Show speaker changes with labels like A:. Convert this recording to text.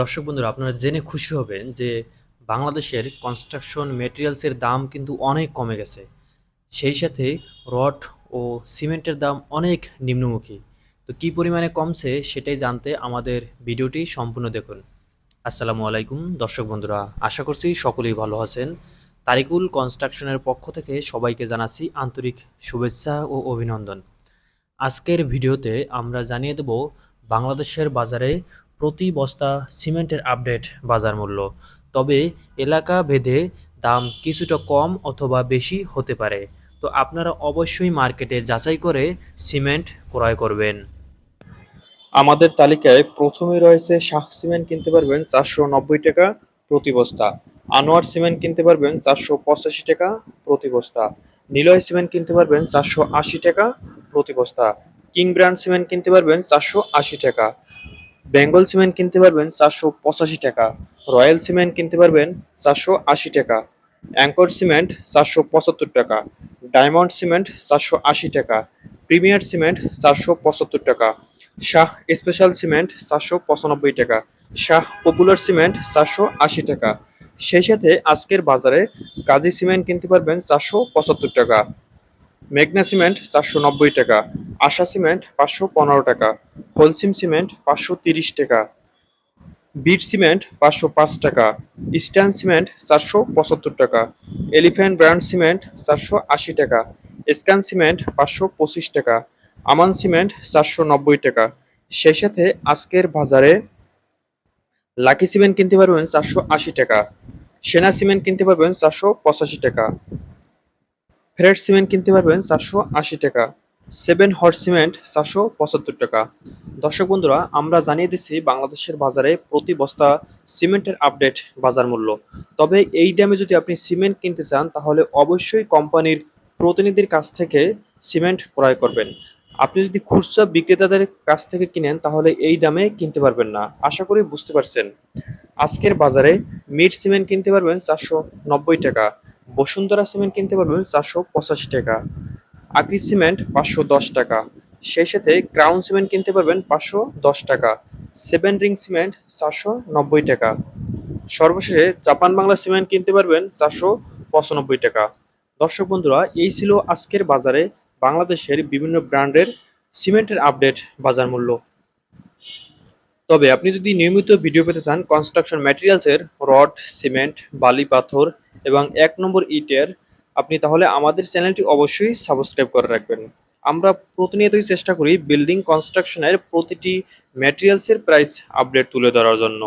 A: দর্শক বন্ধুরা, আপনারা জেনে খুশি হবেন যে বাংলাদেশের কনস্ট্রাকশন মেটেরিয়ালসের দাম কিন্তু অনেক কমে গেছে। সেই সাথে রড ও সিমেন্টের দাম অনেক নিম্নমুখী। তো কি পরিমাণে কমছে সেটাই জানতে আমাদের ভিডিওটি সম্পূর্ণ দেখুন। আসসালামু আলাইকুম দর্শক বন্ধুরা, আশা করছি সকলেই ভালো আছেন। তারিকুল কনস্ট্রাকশনের পক্ষ থেকে সবাইকে জানাচ্ছি আন্তরিক শুভেচ্ছা ও অভিনন্দন। আজকের ভিডিওতে আমরা জানিয়ে দেব বাংলাদেশের বাজারে প্রতি বস্তা সিমেন্টের আপডেট বাজার মূল্য। তবে এলাকা ভেদে দাম কিছুটা কম অথবা বেশি হতে পারে। তো আপনারা অবশ্যই মার্কেটে যাচাই করে সিমেন্ট ক্রয় করবেন।
B: আমাদের তালিকায় প্রথমে রয়েছে শাহ সিমেন্ট কিনতে পারবেন চারশো নব্বই টাকা প্রতি বস্তা। আনোয়ার সিমেন্ট কিনতে পারবেন চারশো পঁচাশি টাকা প্রতি বস্তা। নিলয় সিমেন্ট কিনতে পারবেন চারশো আশি টাকা প্রতি বস্তা। কিং ব্র্যান্ড সিমেন্ট কিনতে পারবেন চারশো আশি টাকা। বেঙ্গল সিমেন্ট কিনতে পারবেন চারশো পঁচাশি টাকা, রয়্যাল সিমেন্ট কিনতে পারবেন চারশো আশি টাকা, অ্যাঙ্কর সিমেন্ট চারশো পঁচাত্তর টাকা, ডায়মন্ড সিমেন্ট চারশো আশি টাকা, প্রিমিয়ার সিমেন্ট চারশো পঁচাত্তর টাকা, শাহ স্পেশাল সিমেন্ট চারশো পঁচানব্বই টাকা, শাহ পপুলার সিমেন্ট চারশো আশি টাকা। সেই সাথে আজকের বাজারে কাজী সিমেন্ট কিনতে পারবেন চারশো পঁচাত্তর টাকা। মেঘনা সিমেন্ট চারশো নব্বই টাকা, আশা সিমেন্ট পাঁচশো পনেরো টাকা, হোলসিম সিমেন্ট পাঁচশো তিরিশ টাকা বিট সিমেন্ট পাঁচশো পাঁচ টাকা, ইস্টার্ন সিমেন্ট চারশো পঁচাত্তর টাকা, এলিফ্যান্ট ব্র্যান্ড সিমেন্ট চারশো আশি টাকা, স্ক্যান সিমেন্ট পাঁচশো পঁচিশ টাকা, আমান সিমেন্ট চারশো নব্বই টাকা। সেই সাথে আজকের বাজারে লাকি সিমেন্ট কিনতে পারবেন চারশো আশি টাকা, সেনা সিমেন্ট কিনতে পারবেন চারশো পঁচাশি টাকা ফ্রেড সিমেন্ট কিনতে পারবেন চারশো আশি টাকা। সেভেন হর্স সিমেন্ট চারশো পঁচাত্তর টাকা। দর্শক বন্ধুরা, আমরা জানিয়ে দিচ্ছি বাংলাদেশের বাজারে প্রতি বস্তা সিমেন্টের আপডেট বাজার মূল্য। তবে এই দামে যদি আপনি সিমেন্ট কিনতে চান, তাহলে অবশ্যই কোম্পানির প্রতিনিধির কাছ থেকে সিমেন্ট ক্রয় করবেন। আপনি যদি খুচরা বিক্রেতাদের কাছ থেকে কিনেন, তাহলে এই দামে কিনতে পারবেন না। আশা করি বুঝতে পারছেন। আজকের বাজারে মিট সিমেন্ট কিনতে পারবেন চারশো নব্বই টাকা। বসুন্ধরা সিমেন্ট কিনতে পারবেন চারশো পঁচাশি টাকা আকি সিমেন্ট পাঁচশো দশ টাকা, সেই সাথে ক্রাউন সিমেন্ট কিনতে পারবেন পাঁচশো দশ টাকা, সেভেন রিং সিমেন্ট চারশো নব্বই টাকা। সর্বশেষে জাপান বাংলা সিমেন্ট কিনতে পারবেন চারশো পঁচানব্বই টাকা। দর্শক বন্ধুরা, এই ছিল আজকের বাজারে বাংলাদেশের বিভিন্ন ব্র্যান্ডের সিমেন্টের আপডেট বাজার মূল্য। তবে আপনি যদি নিয়মিত ভিডিও পেতে চান, কনস্ট্রাকশন ম্যাটেরিয়ালসের রড, সিমেন্ট, বালি, পাথর এবং এক নম্বর ইটের, আপনি তাহলে আমাদের চ্যানেলটি অবশ্যই সাবস্ক্রাইব করে রাখবেন। আমরা প্রতিনিয়তই চেষ্টা করি বিল্ডিং কনস্ট্রাকশনের প্রতিটি ম্যাটেরিয়ালসের প্রাইস আপডেট তুলে ধরার জন্য।